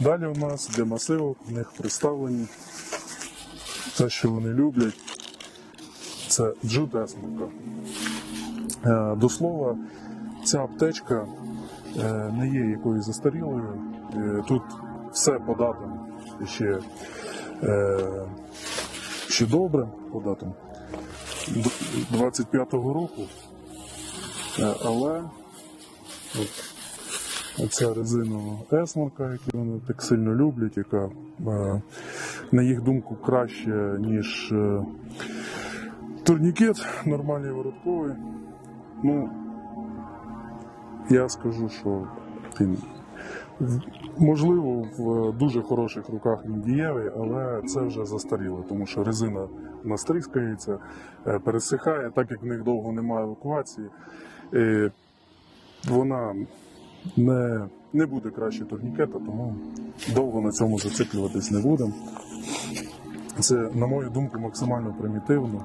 Далі у нас для масиву, в них представлені те, що вони люблять, це джут есмурка. Е, До слова, ця аптечка е, не є якоюсь застарілою. Е, Тут все по датам ще, ще добре по датам 25-го року. Але оця резинова есмарка, яку вони так сильно люблять, яка, е, на їх думку, краще, ніж е, турнікет нормальний воротковий. Ну, я скажу, що він можливо в дуже хороших руках він дієвий, але це вже застаріло, тому що резина настрискається, е, пересихає, так як в них довго немає евакуації. Вона не, не буде краще турнікета, тому довго на цьому зациклюватись не будемо. Це, на мою думку, максимально примітивно.